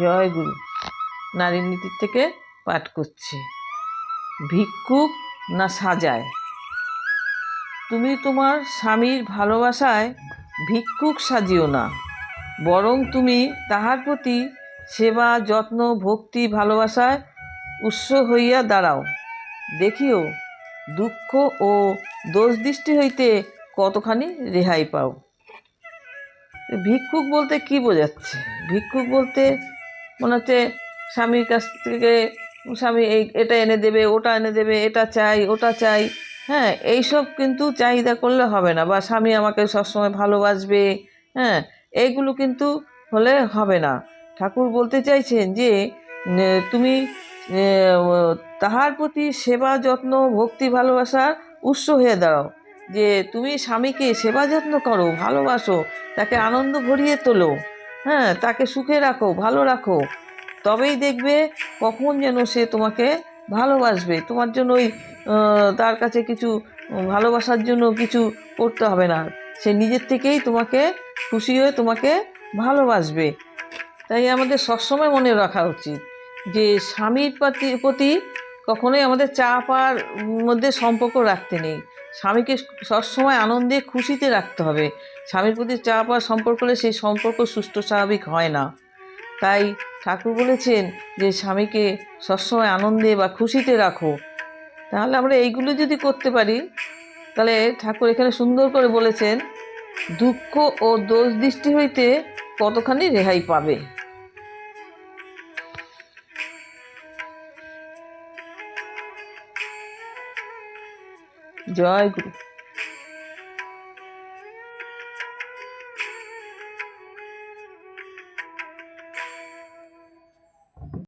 জয় গুরু। নারী নীতির থেকে পাঠ করছি। ভিক্ষুক না সাজায়? তুমি তোমার স্বামীর ভালোবাসায় ভিক্ষুক সাজিও না। বরং তুমি তাহার প্রতি সেবা, যত্ন, ভক্তি, ভালোবাসায় উৎস হইয়া দাঁড়াও। দেখিও, দুঃখ ও দোষ দৃষ্টি হইতে কতখানি রেহাই পাও? ভিক্ষুক বলতে কি বোঝাচ্ছে? ভিক্ষুক বলতে মনে হচ্ছে স্বামীর কাছ থেকে স্বামী এই, এটা এনে দেবে, ওটা এনে দেবে, এটা চাই, ওটা চাই। হ্যাঁ এইসব কিন্তু চাহিদা করলে হবে না বা স্বামী আমাকে সবসময় ভালোবাসবে। হ্যাঁ এইগুলো কিন্তু হলে হবে না। ঠাকুর বলতে চাইছেন যে তুমি তাহার প্রতি সেবা যত্ন, ভক্তি ভালোবাসার উৎস হয়ে দাঁড়াও। যে তুমি স্বামীকে সেবা যত্ন করো, ভালোবাসো, তাকে আনন্দ ভরিয়ে তোলো। হ্যাঁ তাকে সুখে রাখো, ভালো রাখো। তবেই দেখবে কখন যেন সে তোমাকে ভালোবাসবে। তোমার জন্য ওই তার কাছে কিছু ভালোবাসার জন্য কিছু করতে হবে না। সে নিজের থেকেই তোমাকে খুশি হয়ে তোমাকে ভালোবাসবে। তাই আমাদের সবসময় মনে রাখা উচিত যে স্বামীর প্রতি কখনোই আমাদের চাপ আর মধ্যে সম্পর্ক রাখতে নেই। স্বামীকে সবসময় আনন্দে খুশিতে রাখতে হবে। স্বামীর প্রতি চাপ আর সম্পর্ক হলে সেই সম্পর্ক সুস্থ স্বাভাবিক হয় না। তাই ঠাকুর বলেছেন যে, স্বামীকে সবসময় আনন্দে বা খুশিতে রাখো। তাহলে আমরা এইগুলো যদি করতে পারি, তাহলে ঠাকুর এখানে সুন্দর করে বলেছেন, দুঃখ ও দোষ দৃষ্টি হইতে কতখানি রেহাই পাবে? জয় গুরু